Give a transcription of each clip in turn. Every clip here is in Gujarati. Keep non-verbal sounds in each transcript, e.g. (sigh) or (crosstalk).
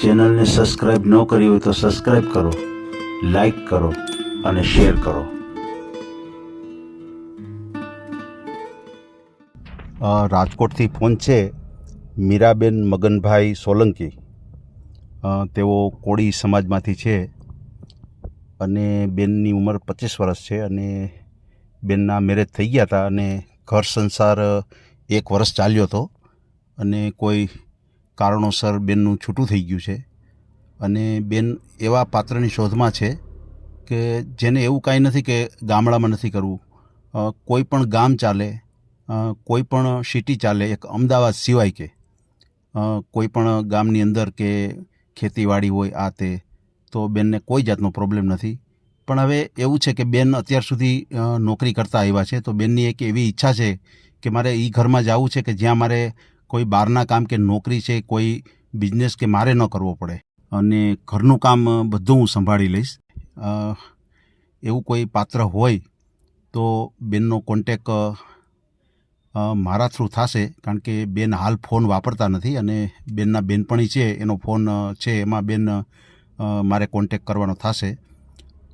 ચેનલને સબસ્ક્રાઈબ ન કરી હોય તો સબસ્ક્રાઈબ કરો લાઈક કરો અને શેર કરો. રાજકોટથી ફોન છે મીરાબેન મગનભાઈ સોલંકી. તેઓ કોળી સમાજમાંથી છે અને બેનની ઉંમર પચીસ વર્ષ છે અને બેનના મેરેજ થઈ ગયા હતા અને ઘર સંસાર એક વર્ષ ચાલ્યો હતો અને કોઈ કારણોસર બેનનું છૂટું થઈ ગયું છે. અને બેન એવા પાત્રની શોધમાં છે કે જેને એવું કાંઈ નથી કે ગામડામાં નથી કરવું. કોઈ પણ ગામ ચાલે કોઈ પણ સિટી ચાલે, એક અમદાવાદ સિવાય કે કોઈ પણ ગામની અંદર કે ખેતીવાડી હોય આ તે, તો બેનને કોઈ જાતનો પ્રોબ્લેમ નથી. પણ હવે એવું છે કે બેન અત્યાર સુધી નોકરી કરતા આવ્યા છે, તો બેનની એક એવી ઈચ્છા છે કે મારે એ ઘરમાં જવું છે કે જ્યાં મારે કોઈ બહારના કામ કે નોકરી છે, કોઈ બિઝનેસ કે મારે ન કરવો પડે અને ઘરનું કામ બધું હું સંભાળી લઈશ. એવું કોઈ પાત્ર હોય તો બેનનો કોન્ટેક મારા થ્રુ થશે, કારણ કે બેન હાલ ફોન વાપરતા નથી અને બેનના બેનપણી છે, એનો ફોન છે, એમાં બેન મારે કોન્ટેક કરવાનો થશે.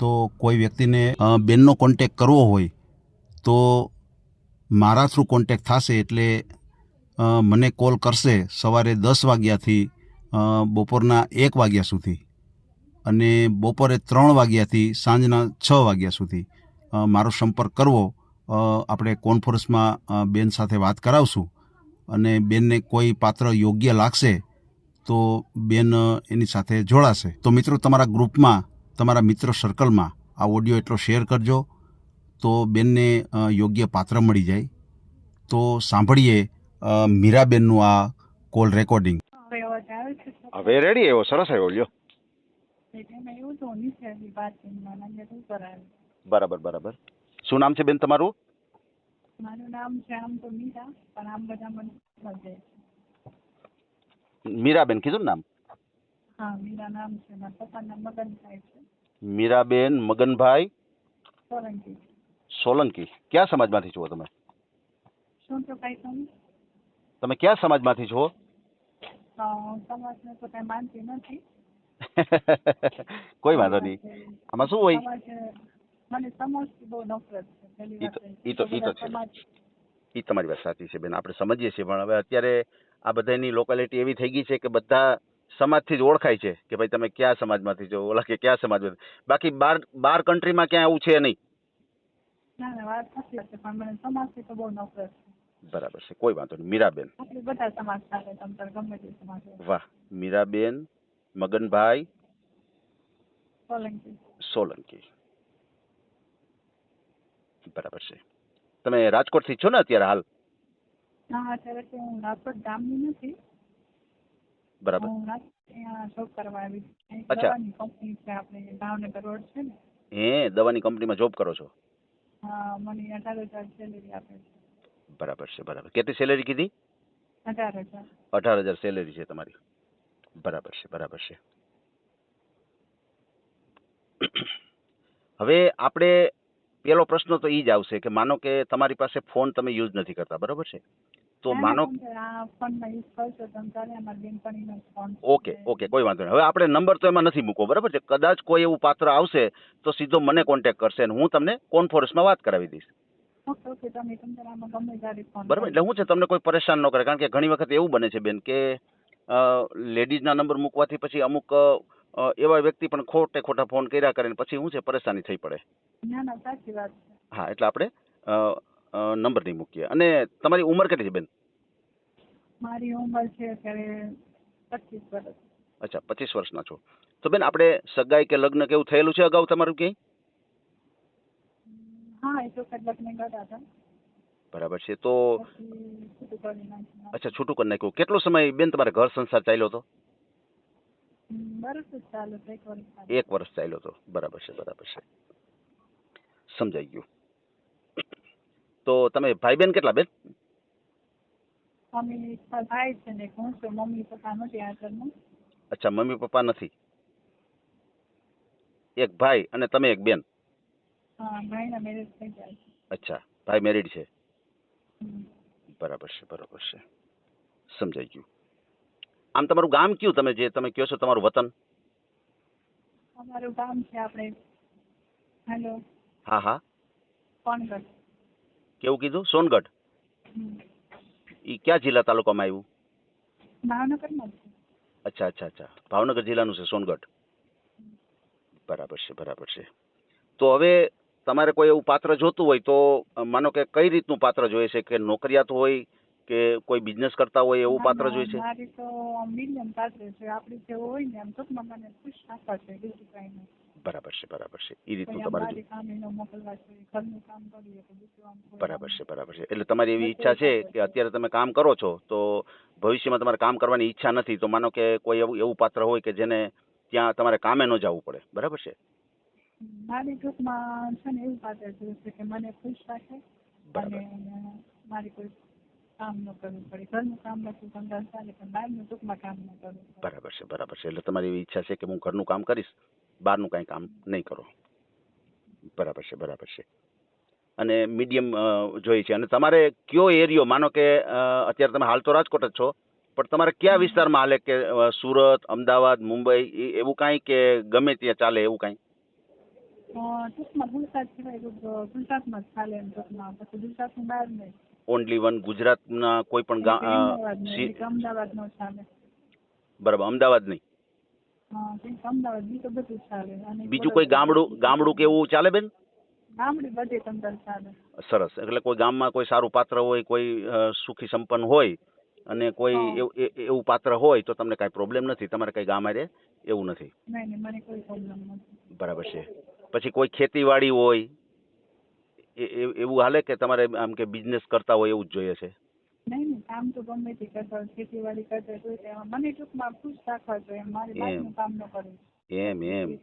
તો કોઈ વ્યક્તિને બેનનો કોન્ટેક કરવો હોય તો મારા થ્રુ કોન્ટેક થશે એટલે મને કોલ કરશે સવારે દસ વાગ્યાથી બપોરના એક વાગ્યા સુધી અને બપોરે ત્રણ વાગ્યાથી સાંજના છ વાગ્યા સુધી. મારો સંપર્ક કરવો. આપણે કોન્ફરન્સમાં બેન સાથે વાત કરાવશું અને બેનને કોઈ પાત્ર યોગ્ય લાગશે તો બેન એની સાથે જોડાશે. તો મિત્રો, તમારા ગ્રુપમાં, તમારા મિત્ર સર્કલમાં આ ઓડિયો એટલો શેર કરજો તો બેનને યોગ્ય પાત્ર મળી જાય. તો સાંભળીએ મીરાબેનનું આ કોલ રેકોર્ડિંગ. હવે અવાજ આવે છે સર? હવે રેડી આવ્યો સરસ આવ્યો લ્યો. એટલે મેં એવું તો નિશ્ચયથી બાતચીતમાં નંબર ઉપર આવ્યું બરાબર બરાબર. શું નામ છે બેન તમારું? મારું નામ છે આમ તો મીરા પણ આમ બધા મને સમજે છે. મીરાબેન કીધું ને નામ? હા મીરા નામ છે મારા પપ્પાના મગન થાય છે. મીરાબેન મગનભાઈ? સોલંકી. સોલંકી. કયા સમાજમાંથી છો તમે? શું તો કઈ તમે? તમે કયા સમાજમાંથી છો? સમાજને તો કઈ માનતી નથી. (laughs) કોઈ વાંધો નહીં. આમાં શું હોય? મને સમાજથી બહુ નફરત છે ઈ તો- એ. ઈ તો- ઈ તો બધા છે. સમાજ તમારી વાત સાચી છે બેન. આપણે સમજીએ છીએ પણ હવે અત્યારે આ બધાની લોકાલિટી એવી થઈ ગઈ છે કે બધા સમાજથી જ ઓળખાય છે કે ભાઈ તમે કયા સમાજમાંથી છો? ઓલા કે કયા સમાજમાંથી બાકી બાર બાર કન્ટ્રીમાં ક્યાં આવું છે નહીં. ના ના વાત સાચી છે પણ મને સમાજથી તો બહુ નફરત છે. બરાબર છે કોઈ વાંધો નહીં મીરાબેન બધા સમાજ સાથે તમ ગમે તે સમાજ વાહ મીરાબેન મગનભાઈ સોલંકી સોલંકી બરાબર છે તમે રાજકોટથી છો ને અત્યારે હાલ ના અત્યારે હું રાજકોટ ગામની નથી બરાબર જોબ કરવા આવી અચ્છા. દવાની કંપની છે આપણે ભાવનગર રોડ છે ને હે દવાની કંપનીમાં જોબ કરો છો હા મને અઢાર હજાર સેલેરી આપે છે બરાબર છે બરાબર. કેટલી સેલેરી કીધી? અઢાર હજાર. અઢાર હજાર સેલેરી છે તમારી. બરાબર છે બરાબર છે. હવે આપણે પેલો પ્રશ્ન તો એ જ આવશે કે માનો કે તમારી પાસે ફોન તમે યુઝ નથી કરતા બરાબર છે? તો માનો ઓકે ઓકે કોઈ વાંધો નહીં. હવે આપણે નંબર તો એમાં નથી મૂકવો બરાબર છે? કદાચ કોઈ એવું પાત્ર આવશે તો સીધો મને કોન્ટેક્ટ કરશે અને હું તમને કોન્ફરન્સમાં વાત કરાવી દઈશ. બરાબર એટલે શું છે તમને કોઈ પરેશાન ન કરે કારણ કે ઘણી વખત એવું બને છે બેન કે લેડીઝના નંબર મૂકવાથી પછી અમુક એવા વ્યક્તિ પણ ખોટે ખોટા ફોન કર્યા કરે ને પછી શું છે પરેશાની થઈ પડે. હા એટલે આપણે નંબર નહીં મૂકીએ. અને તમારી ઉંમર કેટલી છે બેન? મારી ઉંમર છે અત્યારે પચીસ વર્ષ. અચ્છા પચીસ વર્ષના છો. તો બેન આપણે સગાઈ કે લગ્ન કેવું થયેલું છે અગાઉ તમારું ક્યાંય? હા એ તો કદાચ લગ્ન હતા. બરાબર છે તો અચ્છા છૂટું કરી નાખ્યું. કેટલો સમય બેન તમારે ઘર સંસાર ચાલ્યો હતો? એક વર્ષ ચાલ્યો. હતો. બરાબર છે બરાબર છે. સમજાઈ ગયું. તો તમે ભાઈ બેન કેટલા બેન અચ્છા મમ્મી પપ્પા નથી. એક ભાઈ અને તમે એક બેન. હા ભાઈના મેરેજ થઈ ગયા છે. અચ્છા ભાઈ મેરિડ છે? હમ. બરાબર છે બરાબર છે. સમજાઈ ગયું. આમ તમારું ગામ કયું તમે જે તમે કહો છો તમારું વતન? અમારું ગામ છે આપણે. હેલો. હા હા. કોણગઢ કેવું કીધું? સોનગઢ? હમ. એ કયા જિલ્લા તાલુકામાં આવ્યું? ભાવનગરમાં જ છે. અચ્છા અચ્છા અચ્છા. ભાવનગર જિલ્લાનું છે સોનગઢ. બરાબર છે બરાબર છે. તો હવે તમારે કોઈ એવું પાત્ર જોતું હોય તો માનો કે કઈ રીતનું પાત્ર જોઈએ છે? કે નોકરિયાત હોય કે કોઈ બિઝનેસ કરતા હોય એવું પાત્ર જોઈએ છે? મારી તો મિલિયન પાત્ર છે. આપણી જેવું હોય ને એમ ટૂંકમાં મને ખુશ રાખવા છે બીજું કાંઈ નહીં. બરાબર છે બરાબર છે. એ રીતનું તમારે બરાબર છે બરાબર છે. એટલે તમારી એવી ઈચ્છા છે કે અત્યારે તમે કામ કરો છો તો ભવિષ્યમાં તમારે કામ કરવાની ઈચ્છા નથી. તો માનો કે કોઈ એવું એવું પાત્ર હોય કે જેને ત્યાં તમારે કામે ન જવું પડે. બરાબર છે? મારી ટૂંકમાં છે ને એવું પાત્ર જોયું છે કે મને ખુશ રાખે. અને મારી કોઈ બરાબર છે બરાબર છે. એટલે તમારી એવી ઈચ્છા છે કે હું ઘરનું કામ કરીશ, બહારનું કાંઈ કામ નહીં કરો. બરાબર છે બરાબર છે. અને મીડિયમ જોઈએ છે. અને તમારે કયો એરિયો, માનો કે અત્યારે તમે હાલ તો રાજકોટ જ છો, પણ તમારે કયા વિસ્તારમાં હાલે કે સુરત, અમદાવાદ, મુંબઈ એવું કાંઈ કે ગમે ત્યાં ચાલે એવું કાંઈ? ટૂંકમાં ગુજરાત સિવાય ગુજરાતમાં જ ચાલે એમ ટૂંકમાં પછી ગુજરાતની બહાર નહીં ઓનલી વન ગુજરાતના કોઈ પણ ગા અમદાવાદ નો ચાલે બરાબર અમદાવાદ નહીં અમદાવાદ બીજું બધું ચાલે બીજું કોઈ ગામડું ગામડું કે એવું ચાલે બેન? ગામડી બધે તંત્ર ચાલે. સરસ એટલે કોઈ ગામમાં કોઈ સારું પાત્ર હોય કોઈ સુખી સંપન્ન હોય અને કોઈ એવું પાત્ર હોય તો તમને કાંઈ પ્રોબ્લેમ નથી. તમારે કઈ ગામ હારે એવું નથી. બરાબર છે. પછી કોઈ ખેતીવાડી હોય એ એ- એવું હાલે કે તમારે આમ કે બિઝનેસ કરતા હોય એવું જ જોઈએ છે? નહીં નહીં કામ તો ગમે તે કરતા હોય ખેતીવાડી કરતા હોય મને ટૂંકમાં ખુશ રાખવા જોઈએ મારે. કામ ન કરવું. એમ એમ.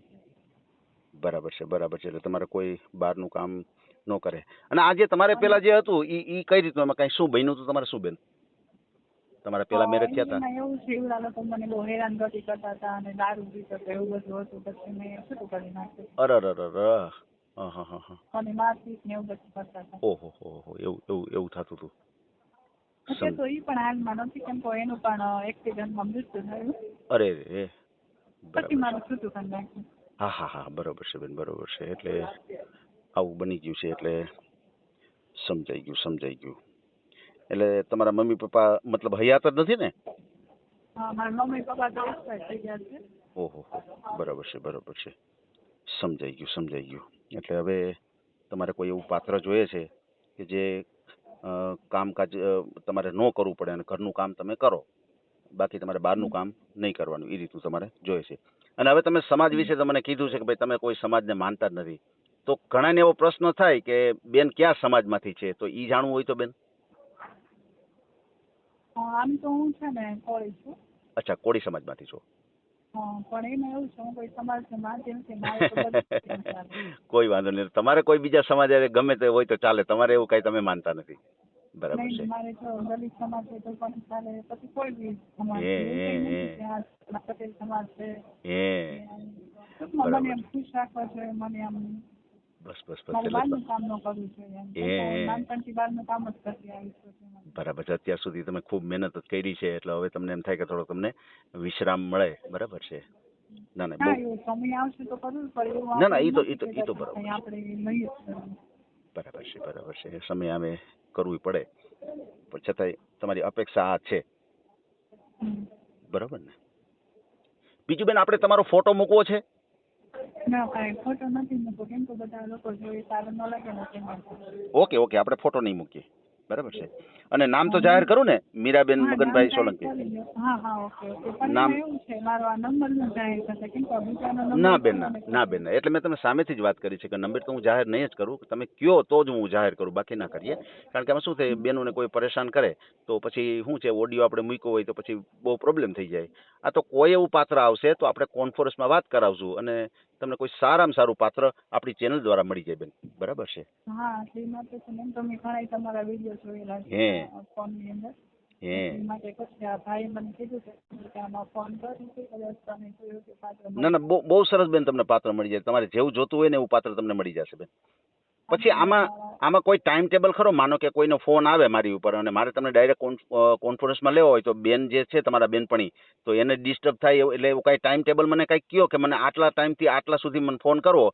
બરાબર છે બરાબર છે એટલે તમારે કોઈ બહારનું કામ ન કરે. અને આજે તમારે પેલા જે હતું ઈ ઈ કઈ રીતનું એમાં કઈ શું બન્યું હતું તમારે શું બેન? તમારા પેલા મેરેજ થયા હતા એવું થયું એવડા તો મને બહુ હેરાન ગતિ કરતા હતા અને દારૂ પીતો તો એવું બધું હતું. પછી મેં છૂટું કરી નાખ્યું અરે અરે અરે અને મારપીટ ને એવું બધું કરતા હતા. ઓહો હો હો. એવું એવું એવું થતું હતું. એટલે તો એ પણ હાલમાં નથી કેમ કે એનું પણ એક્સિડન્ટમાં મૃત્યુ થયું. અરે રે પછી મારું છૂટું કરી નાખ્યું. હા હા હા બરોબર છે બેન બરોબર છે. એટલે આવું બની ગયું છે એટલે સમજાઈ ગયું સમજાઈ ગયું. એટલે તમારા મમ્મી પપ્પા મતલબ હયાત જ નથી ને? મમ્મી પપ્પા તો થઈ ગયા છે. ઓહો બરાબર છે બરાબર છે. સમજાઈ ગયું સમજાઈ ગયું. એટલે હવે તમારે કોઈ એવું પાત્ર જોઈએ છે કે જે કામકાજ તમારે ન કરવું પડે અને ઘરનું કામ તમે કરો. બાકી તમારે બહારનું કામ નહીં કરવાનું એ રીતનું તમારે જોઈએ છે. અને હવે તમે સમાજ વિશે તમને કીધું છે કે ભાઈ તમે કોઈ સમાજને માનતા જ નથી. તો ઘણાને એવો પ્રશ્ન થાય કે બેન કયા સમાજમાંથી છે? તો એ જાણવું હોય તો બેન. આમ તો હું છે ને કોળી છું. અચ્છા કોળી સમાજમાંથી છો. પણ એમાં એવું છે હું કોઈ સમાજને માનતી નથી મારે તો બધું જ (laughs) ચાલે. કોઈ વાંધો નહીં. તમારે કોઈ બીજા સમાજ ગમે તે હોય તો ચાલે. તમારે એવું કઈ તમે માનતા નથી. બરાબર છે. મારે જો દલિત સમાજ છે તો પણ ચાલે. પછી કોઈ બી સમાજ હે, છે. એવું હે, કંઈ હે. નથી કે આ પટેલ સમાજ છે. હે. ટૂંકમાં બરાબર મને એમ ખુશ રાખવા છે મને આમ બસ બસ બરાબર છે. અત્યાર સુધી તમે ખૂબ મહેનત કરી છે એટલે હવે તમને એમ થાય કે થોડો તમને વિશ્રામ મળે. બરાબર છે? ના ના ના, ના, ઈ તો- ઈ તો- ઈ તો બરાબર. બરાબર છે બરાબર છે. સમય અમે કરવું પડે. પણ છતાંય તમારી અપેક્ષા આ છે. બરાબર ને? બીજું બેન આપણે તમારો ફોટો મૂકવો છે? ના કાંઈ ખોટો નથી મૂકો. કેમ કે બધા લોકો જોઈએ સારું ન લાગે ને તે ઓકે ઓકે. આપણે ફોટો નહીં મૂકીએ. બરાબર છે? અને નામ તો જાહેર કરું ને? મીરાબેન મગનભાઈ સોલંકી. જાહેર કરી લો. હા હા ઓકે ઓકે. નામ- એવું છે મારો આ નંબરનું જાહેર થશે. કેમ કે બીજાનો નંબર ના બેન ના ના બેન ના. એટલે મેં તમને સામેથી જ વાત કરી છે કે નંબર તો હું જાહેર નહીં જ કરું. તમે કયો તો જ હું જાહેર કરું. બાકી ના કરીએ. કારણ કે આમાં શું થાય બેનોને કોઈ પરેશાન કરે તો પછી શું છે ઓડિયો આપણે મૂક્યો હોય તો પછી બહુ પ્રોબ્લેમ થઈ જાય. આ તો કોઈ એવું પાત્ર આવશે તો આપણે કોન્ફરન્સમાં વાત કરાવશું. અને તમને કોઈ સારામાં સારું પાત્ર આપણી ચેનલ દ્વારા મળી જાય બેન. બરાબર છે? હા ને તમે ઘણા તમારા વીડિયો જોયેલા છે ફોનની અંદર બહુ સરસ બેન તમને પાત્ર મળી જાય. તમારે જેવું જોતું હોય ને એવું પાત્ર તમને મળી જશે બેન. પછી આમાં આમાં કોઈ ટાઈમ ટેબલ ખરો? માનો કે કોઈનો ફોન આવે મારી ઉપર અને મારે તમને ડાયરેક્ટ કોન્ફરન્સમાં લેવો હોય તો બેન જે છે તમારા બેનપણી, તો એને ડિસ્ટર્બ થાય એટલે એવું કાંઈ ટાઈમ ટેબલ મને કાંઈક કહો કે મને આટલા ટાઈમથી આટલા સુધી મને ફોન કરવો,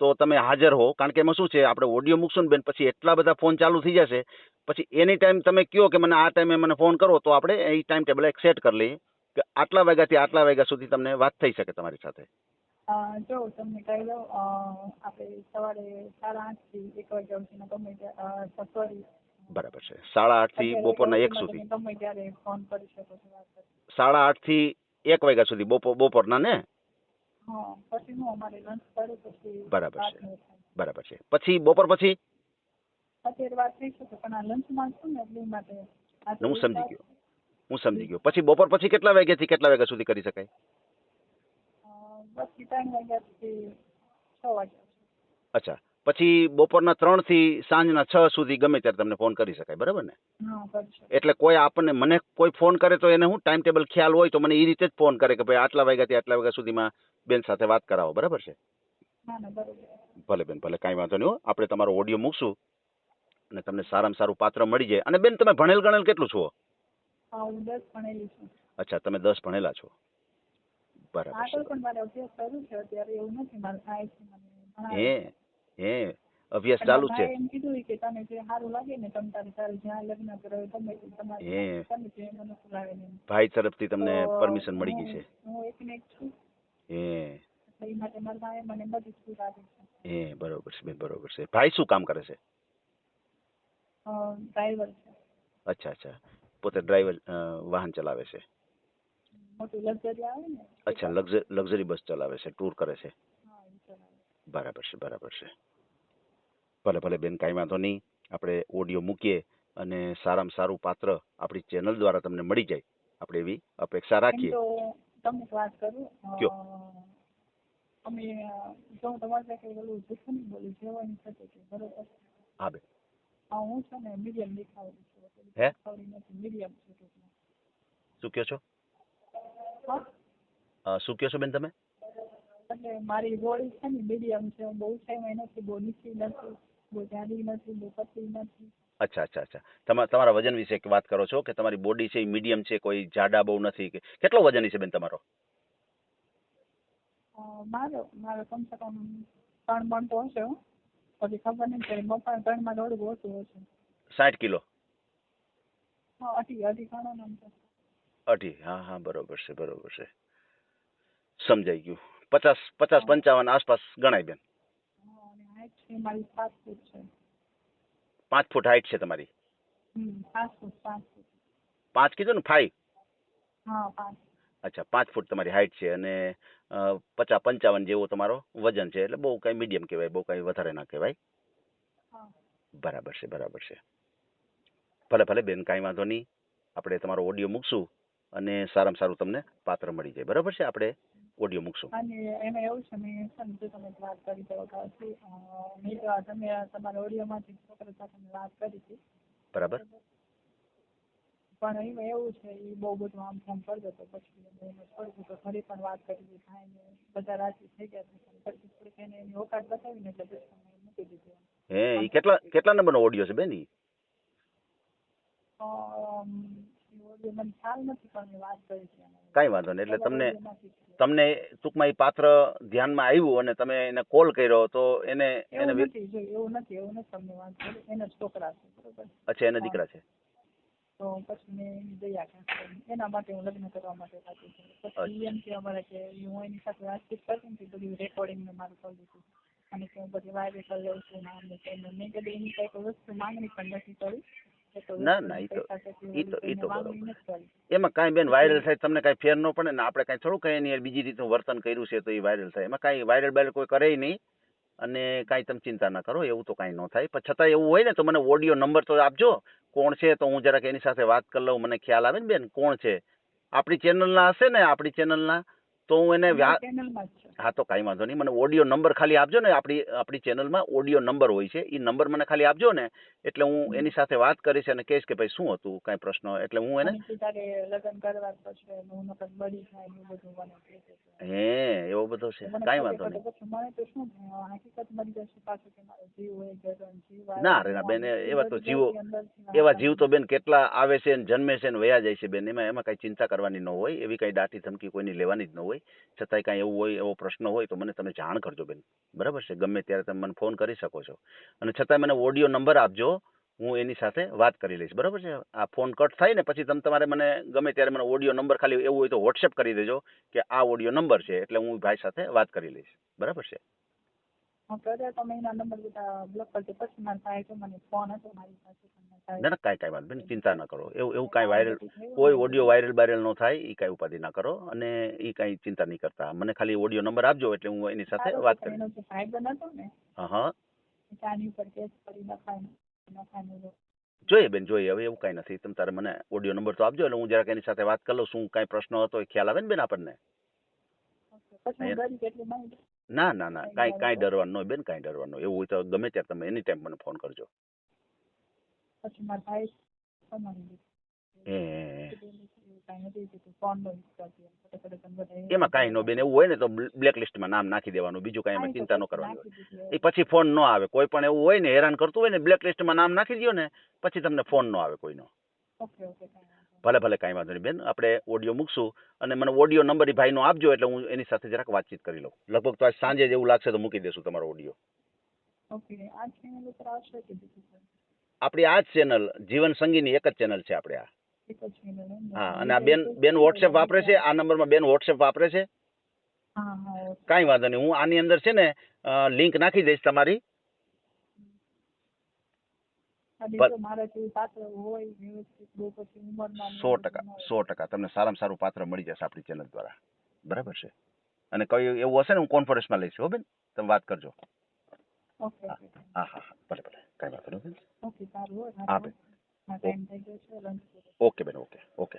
તો તમે હાજર હો. કારણ કે એમાં શું છે, આપણે ઓડિયો મૂકશું ને બેન, પછી એટલા બધા ફોન ચાલુ થઈ જશે. પછી એની ટાઈમ તમે કહો કે મને આ ટાઈમે મને ફોન કરો, તો આપણે એ ટાઈમ ટેબલ એક સેટ કરી લઈએ કે આટલા વાગ્યાથી આટલા વાગ્યા સુધી તમને વાત થઈ શકે તમારી સાથે. જો તમને કહી દઉં આપણે સવારે સાડા આઠથી એક વાગ્યા સુધીનો ગમે ત્યાં સોરી બરાબર છે. સાડા આઠથી બપોરના એક સુધી? ગમે ત્યારે ફોન કરી શકો છો. સાડા આઠથી એક વાગ્યા સુધી બપોર બપોરના ને? પછી હું અમારે લંચ કરું પછી બરાબર છે. બરાબર છે. પછી બપોર પછી? અત્યારે વાત થઈ શકે પણ આ લંચમાં છું ને એટલે માટે હું સમજી ગયો. હું સમજી ગયો. પછી બપોર પછી કેટલા વાગ્યાથી કેટલા વાગ્યા સુધી કરી શકાય? પછી ત્રણ વાગ્યાથી છ વાગ્યા અચ્છા. પછી બપોરના ત્રણથી સાંજના છ સુધી ગમે ત્યારે તમને ફોન કરી શકાય બરાબર ને? એટલે કોઈ આપણને મને કોઈ ફોન કરે તો એને હું ટાઈમ ટેબલ ખ્યાલ હોય તો મને એ રીતે જ ફોન કરે કે ભાઈ આટલા વાગ્યાથી આટલા વાગ્યા સુધીમાં બેન સાથે વાત કરાવો બરાબર છે? ભલે બેન ભલે કાંઈ વાંધો નહીં હો. આપણે તમારો ઓડિયો મૂકશું અને તમને સારામાં સારું પાત્ર મળી જાય. અને બેન તમે ભણેલ ગણેલ કેટલું છું. અચ્છા તમે દસ ભણેલા છો. બરાબર અભ્યાસ હે હે ચાલુ છે. એમ કીધું કે તને જે સારું લાગે ને તમ તારે તારે જ્યાં લગ્ન કરો તમે તમારે તમે જે મને લાગે ને ભાઈ તરફથી તમને પરમિશન મળી ગઈ છે. હું એકને એક છું. હે. એ માટે મારા ભાઈએ મને બધી છૂટ આપી છે. હે બરોબર છે બરોબર છે. ભાઈ શું કામ કરે છે? ડ્રાઈવર છે. અચ્છા અચ્છા. પોતે ડ્રાઈવર વાહન ચલાવે છે. મોટું લક્ઝરી આવે ને. અચ્છા લક્ઝરી બસ ચલાવે છે ટૂર કરે છે. હા એ ચલાવે. બરાબર છે બરાબર છે. ભલે ભલે બેન કાંઈ વાંધો નહીં. આપણે ઓડિયો મૂકીએ અને સારામાં સારું પાત્ર આપણી ચેનલ દ્વારા તમને મળી જાય. આપણે એવી અપેક્ષા રાખીએ. તમને વાત કરું. કયો. અમે જો હું તમારી સાથે પેલું જૂઠું નહીં બોલું જેવાની થતી છે બરોબર? હા બેન. હું છે ને મીડિયમ દેખાવડી છું. હે? મીડિયમ છું શું કહો છો? શું કહો છો બેન તમે? એટલે મારી બોડી છે ને મીડિયમ છે. હું બહુ ઊંચાઈમાં નથી બહુ નીચી નથી. બહુ જાડી નથી બહુ પતલી નથી. અચ્છા અચ્છા અચ્છા. તમારા તમારા વજન વિશે વાત કરો છો કે તમારી બોડી છે એ મીડિયમ છે કોઈ જાડા બહુ નથી કે કેટલો વજન છે બેન તમારો? મારો મારો કમ સે કમ ત્રણ મણ તો હશે હો. પછી ખબર નહીં કે પપ્પા ત્રણમાં થોડુંક ઓછું હશે. સાઠ કિલો? હા અઢી અઢી ગણો નામ તો. અઢી. હા હા બરોબર છે બરોબર છે. સમજાઈ ગયું. પચાસ પચાસ પંચાવન આસપાસ ગણાય બેન. પાંચ ફૂટ હાઈટ છે તમારી? પાંચ કીધું ને ફાઈવ અચ્છા પાંચ ફૂટ તમારી હાઈટ છે અને પચાસ પંચાવન જેવો તમારો વજન છે. એટલે બહુ કાંઈ મીડિયમ કહેવાય બહુ કાંઈ વધારે ના કહેવાય. બરાબર છે બરાબર છે. ભલે ભલે બેન કાંઈ વાંધો નહીં. આપણે તમારો ઓડિયો મૂકશું. અને સારામાં સારું તમને પાત્ર મળી જાય. બરાબર છે? આપણે ઓડિયો મૂકશું. અને એમાં એવું છે મેં સમજો તમે વાત કરી તો મેં તમે તમારા ઓડિયોમાંથી છોકરા સાથે વાત કરી હતી. બરાબર. પણ એમાં એવું છે એ બહુ બધું આમ ફોન કરતો દેતો પછી મેં એને છોડી દીધો ફરી પણ વાત કરી હતી ભાઈને બધા રાજી થઈ ગયા પછી થોડીક એને એની ઓકાત બતાવીને એટલે પછી મૂકી દીધું હે એ કેટલા કેટલા નંબરનો ઓડિયો છે બેન ઈ? મેં. કાંઈ વાંધો નહીં એટલે તમને. તમને ટૂંકમાં એ પાત્ર ધ્યાનમાં આવ્યું અને તમે એને કોલ કર્યો તો એને એને એવું નથી એવું નથી તમને વાત એના છોકરા છે બરોબર? અચ્છા એના દીકરા છે? તો પછી મેં એની દયા એના માટે હું લગ્ન કરવા માટે છું. પછી એમ કે અમારે કે હું એની સાથે વાતચીત કરતી હતી બધી રેકોર્ડિંગ ને મારું કરી દીધું. અને કે હું બધી વાયરલ કરી લઉં છું ને આમ ને મેં કદી એની કઈ વસ્તુ માંગણી પણ નથી કરી. ના, ના, ઈ તો- ઈ તો- ઈ તો બરોબર. એમાં કાંઈ બેન વાયરલ થાય તમને કાંઈ ફેર ન પડે ને આપણે કાંઈ થોડું કાંઈ એની બીજી રીતનું વર્તન કર્યું છે તો એ વાયરલ થાય. એમાં કાંઈ વાયરલ બાયરલ કોઈ કરે નહીં અને કાંઈ તમે ચિંતા ના કરો એવું તો કાંઈ ન થાય. પણ છતાં એવું હોય ને તો મને ઓડિયો નંબર તો આપજો. કોણ છે તો હું જરાક એની સાથે વાત કરી લઉં મને ખ્યાલ આવે ને બેન કોણ છે? આપણી ચેનલના હશે ને આપણી ચેનલના તો હું એને હા તો કાંઈ વાંધો નહીં. મને ઓડિયો નંબર ખાલી આપજો ને. આપણી આપણી ચેનલમાં ઓડિયો નંબર હોય છે. એ નંબર મને ખાલી આપજો ને. એટલે હું એની સાથે વાત કરીશ અને કહીશ કે ભાઈ શું હતું? કાંઈ પ્રશ્ન એટલે હું એને હું એવું બધું છે. કાંઈ વાંધો નહીં. ના રે ના બેન, એવા તો જીવો- એવા જીવ તો બેન કેટલા આવે છે ને જન્મે છે ને વયા જાય છે બેન. એમાં એમાં કાંઈ ચિંતા કરવાની ન હોય. એવી કાંઈ દાટી ધમકી કોઈની લેવાની જ ન હોય. છતાંય કાંઈ એવું હોય, એવો પ્રશ્ન હોય તો મને તમે જાણ કરજો બેન. બરાબર છે? ગમે ત્યારે તમે મને ફોન કરી શકો છો. અને છતાંય મને ઓડિયો નંબર આપજો, હું એની સાથે વાત કરી લઈશ. બરાબર છે? આ ફોન કટ થાય ને પછી તમે તમારે મને ગમે ત્યારે મને ઓડિયો નંબર ખાલી એવું હોય તો વોટ્સએપ કરી દેજો કે આ ઓડિયો નંબર છે, એટલે હું ભાઈ સાથે વાત કરી લઈશ. બરાબર છે? હું કરે તમે નંબર બધા બ્લોક કરજો પછી મારા ભાઈ તો મને ફોન હતો મારી પાસે ના ના કાંઈ કાંઈ વાત બેન ચિંતા ન કરો. એવું એવું કાંઈ વાયરલ કોઈ ઓડિયો વાયરલ બાયરલ ન થાય એ કાંઈ ઉપાધિ ના કરો અને એ કાંઈ ચિંતા નહીં કરતા. મને ખાલી ઓડિયો નંબર આપજો એટલે હું એની સાથે વાત કરી હા હા. જોઈએ બેન જોઈએ. હવે એવું કાંઈ નથી. તમે તારે મને ઓડિયો નંબર તો આપજો એટલે હું જરાક એની સાથે વાત કરી લઉં. શું કાંઈ પ્રશ્ન હતો એ ખ્યાલ આવે ને બેન આપણને? ના ના ના કાંઈ કાંઈ ડરવાનું નહીં બેન કાંઈ ડરવાનું નહીં. એવું હોય તો ગમે ત્યારે તમે એની ટાઈમ મને ફોન કરજો પછી મારા ભાઈ. કાંઈ નથી કીધું. ફોન નો એમાં કાંઈ બેન એવું હોય ને તો બ્લેક લિસ્ટમાં નામ નાખી દેવાનું બીજું કાંઈ એમાં ચિંતા ન કરવાનું. એ પછી ફોન ન આવે કોઈ પણ એવું હોય ને હેરાન કરતું હોય ને બ્લેક લિસ્ટમાં નામ નાખી દો ને પછી તમને ફોન ન આવે કોઈનો ઓકે ઓકે કાંઈ વાંધો નહીં. ભલે ભલે કાંઈ વાંધો નહીં. બેન આપણે ઓડિયો મૂકશું અને મને ઓડિયો નંબર એ ભાઈનો આપજો એટલે હું એની સાથે જરાક વાતચીત કરી લઉં. લગભગ તો આજ સાંજે જ એવું લાગશે તો મૂકી દેશું તમારો ઓડિયો. ઓકે આ ચેનલ ઉપર આવશે કે આપણી આ જ ચેનલ જીવન સંગીની એક જ ચેનલ છે આપણે આ? હા અને આ બેન બેન વોટ્સએપ વાપરે છે? આ નંબરમાં બેન વોટ્સએપ વાપરે છે? કાંઈ વાંધો નહીં. હું આની અંદર છે ને લિંક નાખી દઈશ તમારી અને પર- જો મારા જેવું પાત્ર હોય વ્યવસ્થિત બહુ પછી ઉંમરમાં ને સો ટકા. સો ટકા. તમને સારામાં સારું પાત્ર મળી જશે આપણી ચેનલ દ્વારા. બરાબર છે? અને કઈ એવું હશે ને હું કોન્ફરન્સમાં લઈશ હો બેન? તમે વાત કરજો. હા હા હા. ભલે ભલે. કઈ વાત નહીં હા, બેન. ઓકે બેન ઓકે ઓકે.